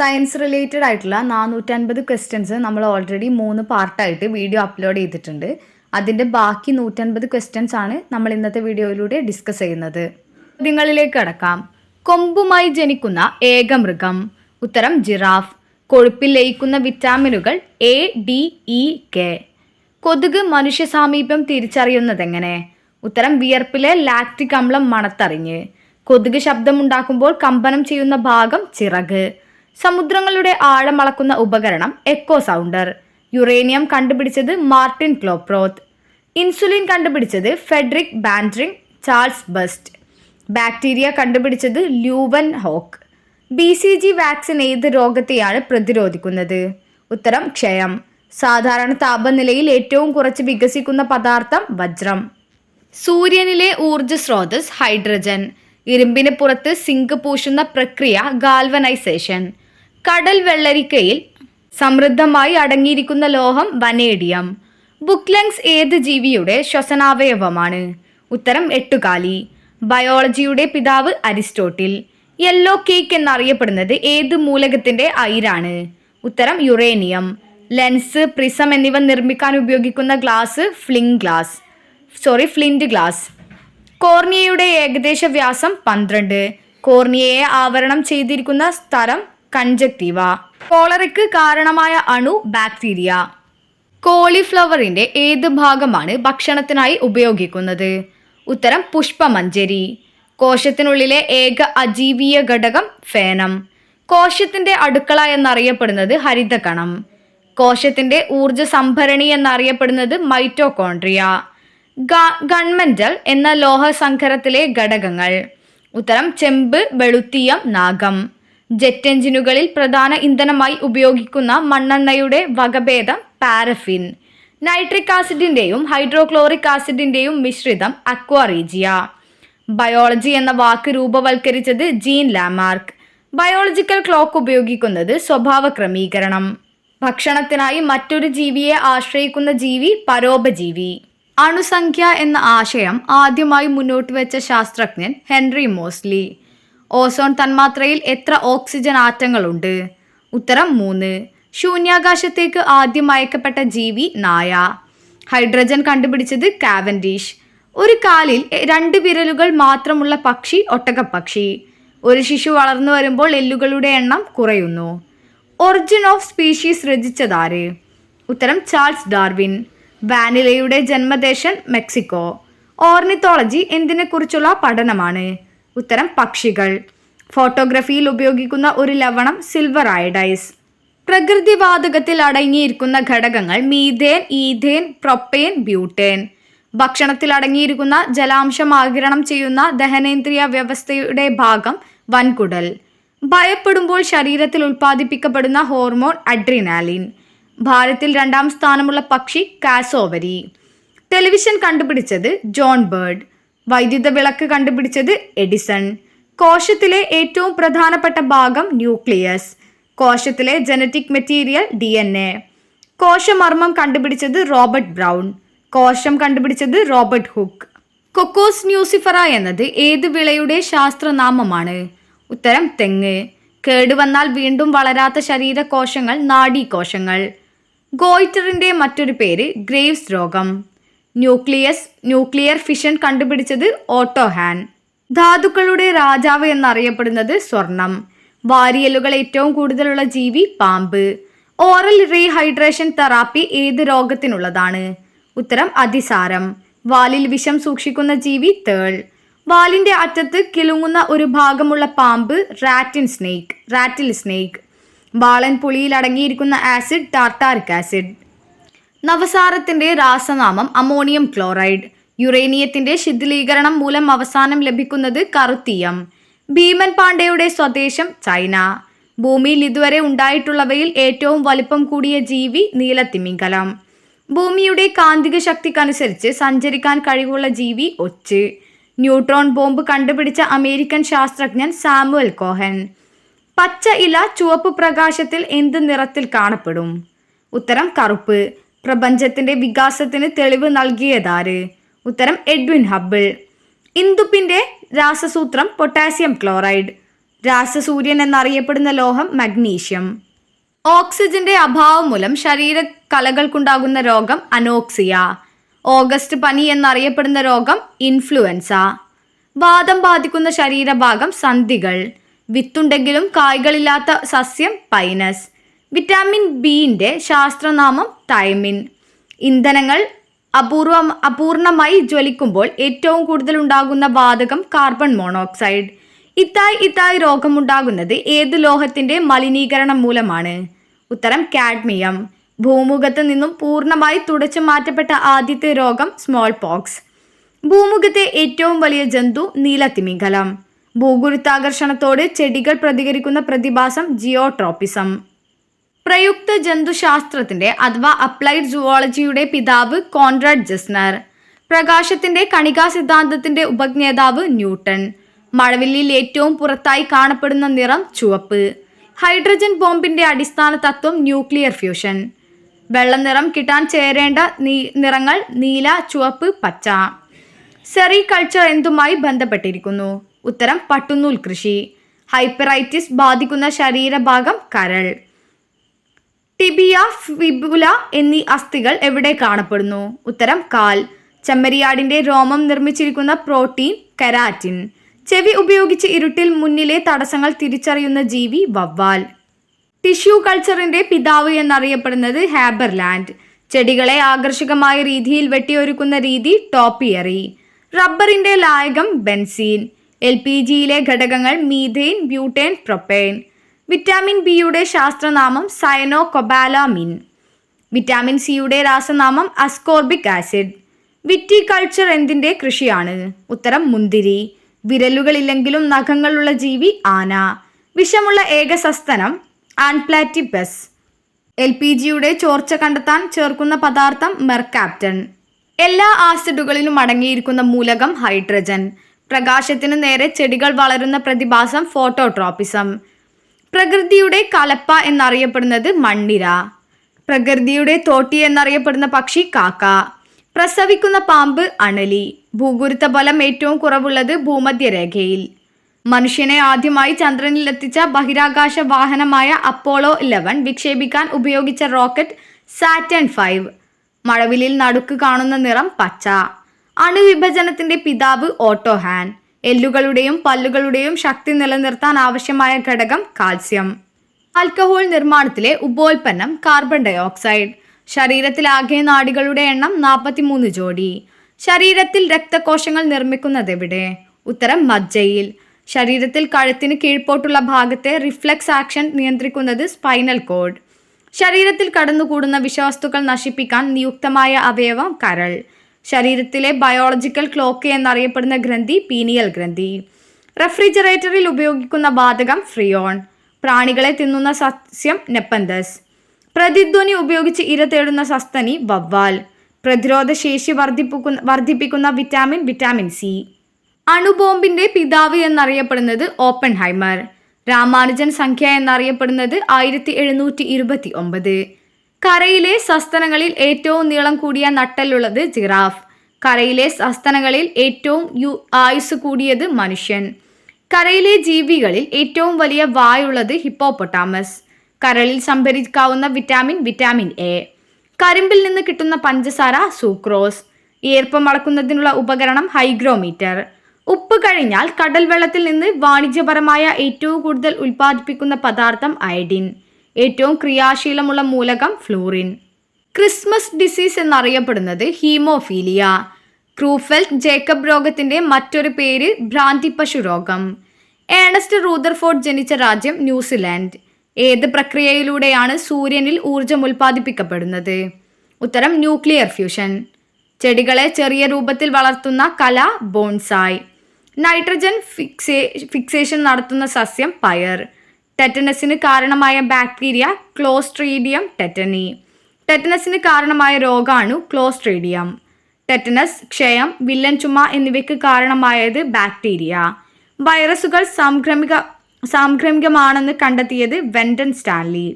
Science related ആയിട്ടുള്ള നാനൂറ്റൻപത് questions നമ്മൾ already മൂന്ന് പാർട്ടായിട്ട് വീഡിയോ അപ്ലോഡ് ചെയ്തിട്ടുണ്ട്. അതിന്റെ ബാക്കി നൂറ്റൻപത് ക്വസ്റ്റ്യൻസ് ആണ് നമ്മൾ ഇന്നത്തെ വീഡിയോയിലൂടെ ഡിസ്കസ് ചെയ്യുന്നത്. ചോദ്യങ്ങളിലേക്ക് കടക്കാം. കൊമ്പുമായി ജനിക്കുന്ന ഏക മൃഗം. ഉത്തരം ജിറാഫ്. കൊഴുപ്പിൽ ലയിക്കുന്ന വിറ്റാമിനുകൾ എ ഡി ഇ കെ കൊതുക് മനുഷ്യ സാമീപ്യം തിരിച്ചറിയുന്നതെങ്ങനെ ഉത്തരം വിയർപ്പിലെ ലാക്റ്റിക് അമ്ലം മണത്തറിഞ്ഞ്. കൊതുക് ശബ്ദമുണ്ടാക്കുമ്പോൾ കമ്പനം ചെയ്യുന്ന ഭാഗം ചിറക്. സമുദ്രങ്ങളുടെ ആഴം അളക്കുന്ന ഉപകരണം എക്കോ സൗണ്ടർ. യുറേനിയം കണ്ടുപിടിച്ചത് മാർട്ടിൻ ക്ലോപ്രോത്ത്. ഇൻസുലിൻ കണ്ടുപിടിച്ചത് Frederick Banting Charles Best. Bacteria കണ്ടുപിടിച്ചത് Leeuwenhoek. B C G vaccine ഏത് രോഗത്തെയാണ് പ്രതിരോധിക്കുന്നത്? ഉത്തരം ക്ഷയം. സാധാരണ താപനിലയിൽ ഏറ്റവും കുറച്ച് വികസിക്കുന്ന പദാർത്ഥം വജ്രം. സൂര്യനിലെ ഊർജ സ്രോതസ് ഹൈഡ്രജൻ. ഇരുമ്പിന് പുറത്ത് സിങ്ക് പൂശുന്ന പ്രക്രിയ ഗാൽവനൈസേഷൻ. കടൽ വെള്ളരിക്കയിൽ സമൃദ്ധമായി അടങ്ങിയിരിക്കുന്ന ലോഹം വനേഡിയം. ബുക്ലങ്സ് ഏത് ജീവിയുടെ ശ്വസനാവയവമാണ്? ഉത്തരം എട്ടുകാലി. ബയോളജിയുടെ പിതാവ് അരിസ്റ്റോട്ടിൽ. യെല്ലോ കേക്ക് എന്നറിയപ്പെടുന്നത് ഏത് മൂലകത്തിന്റെ അയിരാണ്? ഉത്തരം യുറേനിയം. ലെൻസ് പ്രിസം എന്നിവ നിർമ്മിക്കാൻ ഉപയോഗിക്കുന്ന glass fling glass. Sorry flint glass. കോർണിയയുടെ ഏകദേശ വ്യാസം പന്ത്രണ്ട്. കോർണിയയെ ആവരണം ചെയ്തിരിക്കുന്ന സ്ഥലം കൺജക്റ്റീവ. കോളറയ്ക്ക് കാരണമായ അണു ബാക്ടീരിയ. കോളിഫ്ലവറിന്റെ ഏത് ഭാഗമാണ് ഭക്ഷണത്തിനായി ഉപയോഗിക്കുന്നത്? ഉത്തരം പുഷ്പമഞ്ജരി കോശത്തിനുള്ളിലെ ഏക അജീവീയ ഘടകം ഫേനം. കോശത്തിന്റെ അടുക്കള എന്നറിയപ്പെടുന്നത് ഹരിതകണം. കോശത്തിന്റെ ഊർജ സംഭരണി എന്നറിയപ്പെടുന്നത് മൈറ്റോകോൺട്രിയ ഗൺമെന്റൽ എന്ന ലോഹസങ്കരത്തിലെ ഘടകങ്ങൾ. ഉത്തരം ചെമ്പ് വെളുത്തിയം നാഗം. ജെറ്റ് എഞ്ചിനുകളിൽ പ്രധാന ഇന്ധനമായി ഉപയോഗിക്കുന്ന മണ്ണെണ്ണയുടെ വകഭേദം പാരഫിൻ. നൈട്രിക് ആസിഡിന്റെയും ഹൈഡ്രോക്ലോറിക് ആസിഡിന്റെയും മിശ്രിതം അക്വാറീജിയ ബയോളജി എന്ന വാക്ക് രൂപവൽക്കരിച്ചത് ജീൻ ലാമാർക്ക്. ബയോളജിക്കൽ ക്ലോക്ക് ഉപയോഗിക്കുന്നത് സ്വഭാവ ക്രമീകരണം. ഭക്ഷണത്തിനായി മറ്റൊരു ജീവിയെ ആശ്രയിക്കുന്ന ജീവി പരോപജീവി. അണുസംഖ്യ എന്ന ആശയം ആദ്യമായി മുന്നോട്ട് വെച്ച ശാസ്ത്രജ്ഞൻ ഹെൻറി മോസ്ലി. ഓസോൺ തന്മാത്രയിൽ എത്ര ഓക്സിജൻ ആറ്റങ്ങളുണ്ട്? ഉത്തരം മൂന്ന്. ശൂന്യാകാശത്തേക്ക് ആദ്യം അയക്കപ്പെട്ട ജീവി നായ. ഹൈഡ്രജൻ കണ്ടുപിടിച്ചത് കാവൻഡീഷ്. ഒരു കാലിൽ രണ്ട് വിരലുകൾ മാത്രമുള്ള പക്ഷി ഒട്ടകപ്പക്ഷി. ഒരു ശിശു വളർന്നു വരുമ്പോൾ എല്ലുകളുടെ എണ്ണം കുറയുന്നു. ഒറിജിൻ ഓഫ് സ്പീഷീസ് രചിച്ചതാര്? ഉത്തരം ചാൾസ് ഡാർവിൻ. വാനിലയുടെ ജന്മദേശം മെക്സിക്കോ. ഓർണിത്തോളജി എന്തിനെക്കുറിച്ചുള്ള പഠനമാണ്? ഉത്തരം പക്ഷികൾ. ഫോട്ടോഗ്രഫിയിൽ ഉപയോഗിക്കുന്ന ഒരു ലവണം സിൽവർ അയഡൈസ് പ്രകൃതിവാതകത്തിൽ അടങ്ങിയിരിക്കുന്ന ഘടകങ്ങൾ മീഥേൻ ഈഥേൻ പ്രൊപ്പേൻ ബ്യൂട്ടേൻ. ഭക്ഷണത്തിൽ അടങ്ങിയിരിക്കുന്ന ജലാംശം ആഗിരണം ചെയ്യുന്ന ദഹനേന്ദ്രിയ വ്യവസ്ഥയുടെ ഭാഗം വൻകുടൽ. ഭയപ്പെടുമ്പോൾ ശരീരത്തിൽ ഉൽപ്പാദിപ്പിക്കപ്പെടുന്ന ഹോർമോൺ അഡ്രിനാലിൻ. ഭാരത്തിൽ രണ്ടാം സ്ഥാനമുള്ള പക്ഷി കാസോവരി. ടെലിവിഷൻ കണ്ടുപിടിച്ചത് ജോൺ ബേർഡ്. വൈദ്യുത വിളക്ക് കണ്ടുപിടിച്ചത് എഡിസൺ. കോശത്തിലെ ഏറ്റവും പ്രധാനപ്പെട്ട ഭാഗം nucleus. കോശത്തിലെ genetic material D N A കോശമർമ്മം കണ്ടുപിടിച്ചത് റോബർട്ട് ബ്രൗൺ. കോശം കണ്ടുപിടിച്ചത് റോബർട്ട് ഹുക്ക്. കൊക്കോസ് ന്യൂസിഫറ എന്നത് ഏത് വിളയുടെ ശാസ്ത്രനാമമാണ്? ഉത്തരം തെങ്ങ്. കേടുവന്നാൽ വീണ്ടും വളരാത്ത ശരീരകോശങ്ങൾ നാഡീകോശങ്ങൾ. ഗോയിറ്ററിന്റെ മറ്റൊരു പേര് ഗ്രേവ്സ് രോഗം. ന്യൂക്ലിയസ് ന്യൂക്ലിയർ ഫിഷൻ കണ്ടുപിടിച്ചത് ഓട്ടോഹാൻ. ധാതുക്കളുടെ രാജാവ് എന്നറിയപ്പെടുന്നത് സ്വർണം. വാരിയലുകൾ ഏറ്റവും കൂടുതലുള്ള ജീവി പാമ്പ്. ഓറൽ റീഹൈഡ്രേഷൻ തെറാപ്പി ഏത് രോഗത്തിനുള്ളതാണ്? ഉത്തരം അതിസാരം. വാലിൽ വിഷം സൂക്ഷിക്കുന്ന ജീവി തേൾ. വാലിന്റെ അറ്റത്ത് കിളുങ്ങുന്ന ഒരു ഭാഗമുള്ള പാമ്പ് റാറ്റിൻ സ്നേക്ക് റാറ്റിൽ സ്നേക്ക്. ബാളൻ പുളിയിൽ അടങ്ങിയിരിക്കുന്ന ആസിഡ് ടാർട്ടാറിക് ആസിഡ്. നവസാരത്തിന്റെ രാസനാമം അമോണിയം ക്ലോറൈഡ്. യുറേനിയത്തിന്റെ ശിഥിലീകരണം മൂലം അവസാനം ലഭിക്കുന്നത് കറുത്തീയം. ഭീമൻ പാണ്ഡെയുടെ സ്വദേശം ചൈന. ഭൂമിയിൽ ഇതുവരെ ഉണ്ടായിട്ടുള്ളവയിൽ ഏറ്റവും വലിപ്പം കൂടിയ ജീവി നീലത്തിമിംഗലം. ഭൂമിയുടെ കാന്തിക ശക്തിക്കനുസരിച്ച് സഞ്ചരിക്കാൻ കഴിവുള്ള ജീവി ഒച്ച്. ന്യൂട്രോൺ ബോംബ് കണ്ടുപിടിച്ച അമേരിക്കൻ ശാസ്ത്രജ്ഞൻ സാമുവൽ കോഹൻ. പച്ച ഇല ചുവപ്പ് പ്രകാശത്തിൽ എന്ത് നിറത്തിൽ കാണപ്പെടും? ഉത്തരം കറുപ്പ്. പ്രപഞ്ചത്തിന്റെ വികാസത്തിന് തെളിവ് നൽകിയതാര്? ഉത്തരം എഡ്വിൻ ഹബിൾ. ഇന്ദുപ്പിന്റെ രാസസൂത്രം പൊട്ടാസ്യം ക്ലോറൈഡ്. രാസസൂര്യൻ എന്നറിയപ്പെടുന്ന ലോഹം മഗ്നീഷ്യം. ഓക്സിജന്റെ അഭാവം മൂലം ശരീര കലകൾക്കുണ്ടാകുന്ന രോഗം അനോക്സിയ. ഓഗസ്റ്റ് പനി എന്നറിയപ്പെടുന്ന രോഗം ഇൻഫ്ലുവൻസ. വാദം ബാധിക്കുന്ന ശരീരഭാഗം സന്ധികൾ. വിത്തുണ്ടെങ്കിലും കായ്കളില്ലാത്ത സസ്യം പൈനസ്. വിറ്റാമിൻ ബിന്റെ ശാസ്ത്രനാമം തൈമിൻ. ഇന്ധനങ്ങൾ അപൂർവ അപൂർണമായി ജ്വലിക്കുമ്പോൾ ഏറ്റവും കൂടുതൽ ഉണ്ടാകുന്ന വാതകം കാർബൺ മോണോക്സൈഡ്. ഇത്തായ് ഇത്തായ് രോഗമുണ്ടാകുന്നത് ഏത് ലോഹത്തിന്റെ മലിനീകരണം മൂലമാണ്? ഉത്തരം കാഡ്മിയം. ഭൂമുഖത്ത് നിന്നും പൂർണമായി തുടച്ചു മാറ്റപ്പെട്ട ആദ്യത്തെ രോഗം സ്മോൾ പോക്സ്. ഭൂമുഖത്തെ ഏറ്റവും വലിയ ജന്തു നീലത്തിമിംഗലം. ഭൂഗുരുത്താകർഷണത്തോട് ചെടികൾ പ്രതികരിക്കുന്ന പ്രതിഭാസം ജിയോട്രോപ്പിസം. പ്രയുക്ത ജന്തുശാസ്ത്രത്തിന്റെ അഥവാ അപ്ലൈഡ് സുവോളജിയുടെ പിതാവ് കോൺറാഡ് ജസ്നർ പ്രകാശത്തിന്റെ കണികാ സിദ്ധാന്തത്തിന്റെ ഉപജ്ഞേതാവ് ന്യൂട്ടൺ മഴവില്ലിൽ ഏറ്റവും പുറത്തായി കാണപ്പെടുന്ന നിറം ചുവപ്പ് ഹൈഡ്രജൻ ബോംബിന്റെ അടിസ്ഥാന തത്വം ന്യൂക്ലിയർ ഫ്യൂഷൻ. വെള്ളനിറം കിട്ടാൻ ചേരേണ്ട നിറങ്ങൾ നീല ചുവപ്പ് പച്ച. സെറികൾച്ചർ എന്തുമായി ബന്ധപ്പെട്ടിരിക്കുന്നു? ഉത്തരം പട്ടുനൂൽ കൃഷി. ഹൈപ്പറൈറ്റിസ് ബാധിക്കുന്ന ശരീരഭാഗം കരൾ. ടിബിയ ഫിബുല എന്നീ അസ്ഥികൾ എവിടെ കാണപ്പെടുന്നു? ഉത്തരം കാൽ. ചെമ്മരിയാടിന്റെ രോമം നിർമ്മിച്ചിരിക്കുന്ന പ്രോട്ടീൻ കെരാറ്റിൻ. ചെവി ഉപയോഗിച്ച് ഇരുട്ടിൽ മുന്നിലെ തടസ്സങ്ങൾ തിരിച്ചറിയുന്ന ജീവി വവ്വാൽ. ടിഷ്യൂ കൾച്ചറിന്റെ പിതാവ് എന്നറിയപ്പെടുന്നത് ഹാബർലാൻഡ്. ചെടികളെ ആകർഷകമായ രീതിയിൽ വെട്ടിയൊരുക്കുന്ന രീതി ടോപ്പിയറി. റബ്ബറിന്റെ ലായകം ബെൻസീൻ. എൽ പി ജിയിലെ ഘടകങ്ങൾ മീഥെയിൻ ബ്യൂട്ടേൻ പ്രൊപ്പൈൻ. വിറ്റാമിൻ ബിയുടെ ശാസ്ത്രനാമം സയനോ കൊബാലാമിൻ വിറ്റാമിൻ സിയുടെ രാസനാമം അസ്കോർബിക് ആസിഡ്. വിറ്റികൾച്ചർ എന്തിന്റെ കൃഷിയാണ്? ഉത്തരം മുന്തിരി. വിരലുകളില്ലെങ്കിലും നഖങ്ങളുള്ള ജീവി ആന. വിഷമുള്ള ഏക സസ്തനം ആൻപ്ലാറ്റിപ്പസ്. എൽ പി ജിയുടെ ചോർച്ച കണ്ടെത്താൻ ചേർക്കുന്ന പദാർത്ഥം മെർക്കാപ്റ്റൺ എല്ലാ ആസിഡുകളിലും അടങ്ങിയിരിക്കുന്ന മൂലകം ഹൈഡ്രജൻ. പ്രകാശത്തിന് നേരെ ചെടികൾ വളരുന്ന പ്രതിഭാസം ഫോട്ടോട്രോപ്പിസം. പ്രകൃതിയുടെ കലപ്പ എന്നറിയപ്പെടുന്നത് മണ്ണിര. പ്രകൃതിയുടെ തോട്ടി എന്നറിയപ്പെടുന്ന പക്ഷി കാക്ക. പ്രസവിക്കുന്ന പാമ്പ് അണലി. ഭൂഗുരുത്ത ബലം ഏറ്റവും കുറവുള്ളത് ഭൂമധ്യരേഖയിൽ. മനുഷ്യനെ ആദ്യമായി ചന്ദ്രനിൽ എത്തിച്ച ബഹിരാകാശ വാഹനമായ അപ്പോളോ ഇലവൻ വിക്ഷേപിക്കാൻ ഉപയോഗിച്ച റോക്കറ്റ് സാറ്റൻ ഫൈവ്. മഴവിലിൽ നടുക്ക് കാണുന്ന നിറം പച്ച. അണുവിഭജനത്തിന്റെ പിതാവ് ഓട്ടോഹാൻ. എല്ലുകളുടെയും പല്ലുകളുടെയും ശക്തി നിലനിർത്താൻ ആവശ്യമായ ഘടകം കാൽസ്യം. ആൽക്കഹോൾ നിർമ്മാണത്തിലെ ഉപോൽപ്പന്നം കാർബൺ ഡയോക്സൈഡ്. ശരീരത്തിലാകെ നാഡികളുടെ എണ്ണം നാൽപ്പത്തിമൂന്ന് ജോഡി. ശരീരത്തിൽ രക്തകോശങ്ങൾ നിർമ്മിക്കുന്നത് എവിടെ ഉത്തരം മജ്ജയിൽ. ശരീരത്തിൽ കഴുത്തിന് കീഴ്പോട്ടുള്ള ഭാഗത്തെ റിഫ്ലക്സ് ആക്ഷൻ നിയന്ത്രിക്കുന്നത് സ്പൈനൽ കോഡ്. ശരീരത്തിൽ കടന്നുകൂടുന്ന വിഷവസ്തുക്കൾ നശിപ്പിക്കാൻ നിയുക്തമായ അവയവം കരൾ. ശരീരത്തിലെ ബയോളജിക്കൽ ക്ലോക്ക് എന്നറിയപ്പെടുന്ന ഗ്രന്ഥി പീനിയൽ ഗ്രന്ഥി. റെഫ്രിജറേറ്ററിൽ ഉപയോഗിക്കുന്ന വാതകം ഫ്രിയോൺ പ്രാണികളെ തിന്നുന്ന സസ്യം നെപ്പന്തസ് പ്രതിധ്വനി ഉപയോഗിച്ച് ഇര തേടുന്ന സസ്തനി വവ്വാൽ. പ്രതിരോധ ശേഷി വർദ്ധിപ്പിക്കുന്ന വർദ്ധിപ്പിക്കുന്ന വിറ്റാമിൻ വിറ്റാമിൻ സി അണുബോംബിന്റെ പിതാവ് എന്നറിയപ്പെടുന്നത് ഓപ്പൺ ഹൈമർ രാമാനുജൻ സംഖ്യ എന്നറിയപ്പെടുന്നത് ആയിരത്തി എഴുന്നൂറ്റി ഇരുപത്തി ഒമ്പത്. കരയിലെ സസ്തനങ്ങളിൽ ഏറ്റവും നീളം കൂടിയ നട്ടലുള്ളത് ജിറാഫ്. കരയിലെ സസ്തനങ്ങളിൽ ഏറ്റവും യു ആയുസ് കൂടിയത് മനുഷ്യൻ. കരയിലെ ജീവികളിൽ ഏറ്റവും വലിയ വായുള്ളത് ഹിപ്പോപ്പൊട്ടാമസ്. കരളിൽ സംഭരിക്കാവുന്ന വിറ്റാമിൻ വിറ്റാമിൻ എ. കരിമ്പിൽ നിന്ന് കിട്ടുന്ന പഞ്ചസാര സൂക്രോസ്. ഈർപ്പം അളക്കുന്നതിനുള്ള ഉപകരണം ഹൈഗ്രോമീറ്റർ. ഉപ്പ് കഴിഞ്ഞാൽ കടൽ വെള്ളത്തിൽ നിന്ന് വാണിജ്യപരമായ ഏറ്റവും കൂടുതൽ ഉൽപ്പാദിപ്പിക്കുന്ന പദാർത്ഥം അയഡിൻ. ഏറ്റവും ക്രിയാശീലമുള്ള മൂലകം ഫ്ലൂറിൻ. ക്രിസ്മസ് ഡിസീസ് എന്നറിയപ്പെടുന്നത് ഹീമോഫീലിയ. ക്രൂഫെൽറ്റ് ജേക്കബ് രോഗത്തിന്റെ മറ്റൊരു പേര് ഭ്രാന്തിപ്പശു രോഗം. ഏണസ്റ്റ് റൂദർഫോർഡ് ജനിച്ച രാജ്യം ന്യൂസിലാൻഡ്. ഏത് പ്രക്രിയയിലൂടെയാണ് സൂര്യനിൽ ഊർജം ഉൽപ്പാദിപ്പിക്കപ്പെടുന്നത്? ഉത്തരം ന്യൂക്ലിയർ ഫ്യൂഷൻ. ചെടികളെ ചെറിയ രൂപത്തിൽ വളർത്തുന്ന കല ബോൺസായ്. നൈട്രജൻ ഫിക്സേ ഫിക്സേഷൻ നടത്തുന്ന സസ്യം പയർ. ടെറ്റനസിന് കാരണമായ ബാക്ടീരിയ ക്ലോസ്ട്രീഡിയം ടെറ്റനി ടെറ്റനസിന് കാരണമായ രോഗാണു ക്ലോസ്ട്രീഡിയം ടെറ്റനസ് ക്ഷയം വില്ലൻ ചുമ എന്നിവയ്ക്ക് കാരണമായത് ബാക്ടീരിയ വൈറസുകൾ സാംക്രമിക സാംക്രമികമാണെന്ന് കണ്ടെത്തിയത് വെൻഡൻ സ്റ്റാൻലി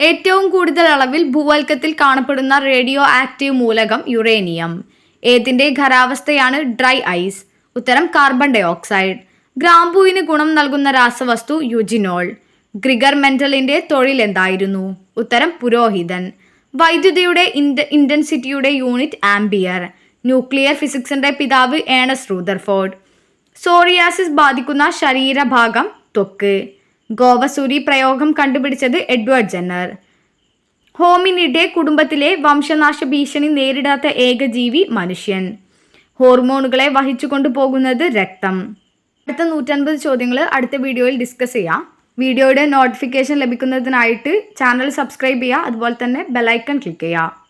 ഏറ്റവും കൂടുതൽ അളവിൽ ഭൂവൽക്കത്തിൽ കാണപ്പെടുന്ന റേഡിയോ ആക്റ്റീവ് മൂലകം യുറേനിയം ഏതിന്റെ ഖരാവസ്ഥയാണ് ഡ്രൈ ഐസ് ഉത്തരം കാർബൺ ഡയോക്സൈഡ് ഗ്രാമ്പൂവിന് ഗുണം നൽകുന്ന രാസവസ്തു യുജിനോൾ ഗ്രിഗർ മെന്റലിന്റെ തൊഴിൽ എന്തായിരുന്നു? ഉത്തരം പുരോഹിതൻ. വൈദ്യുതിയുടെ ഇൻഡ ഇന്റൻസിറ്റിയുടെ യൂണിറ്റ് ആംബിയർ. ന്യൂക്ലിയർ ഫിസിക്സിന്റെ പിതാവ് ഏണസ് റൂദർഫോർഡ് സോറിയാസിസ് ബാധിക്കുന്ന ശരീരഭാഗം തൊക്ക് ഗോവസൂരി പ്രയോഗം കണ്ടുപിടിച്ചത് എഡ്വേർഡ് ജെന്നർ. ഹോമിനിഡെ കുടുംബത്തിലെ വംശനാശ ഭീഷണി നേരിടാത്ത ഏക ജീവി മനുഷ്യൻ. ഹോർമോണുകളെ വഹിച്ചുകൊണ്ടു പോകുന്നത് രക്തം. അടുത്ത നൂറ്റൻപത് ചോദ്യങ്ങൾ അടുത്ത വീഡിയോയിൽ ഡിസ്കസ് ചെയ്യാം. വീഡിയോയുടെ നോട്ടിഫിക്കേഷൻ ലഭിക്കുന്നതിനായിട്ട് ചാനൽ സബ്സ്ക്രൈബ് ചെയ്യുക. അതുപോലെ തന്നെ ബെലൈക്കൺ ക്ലിക്ക് ചെയ്യുക.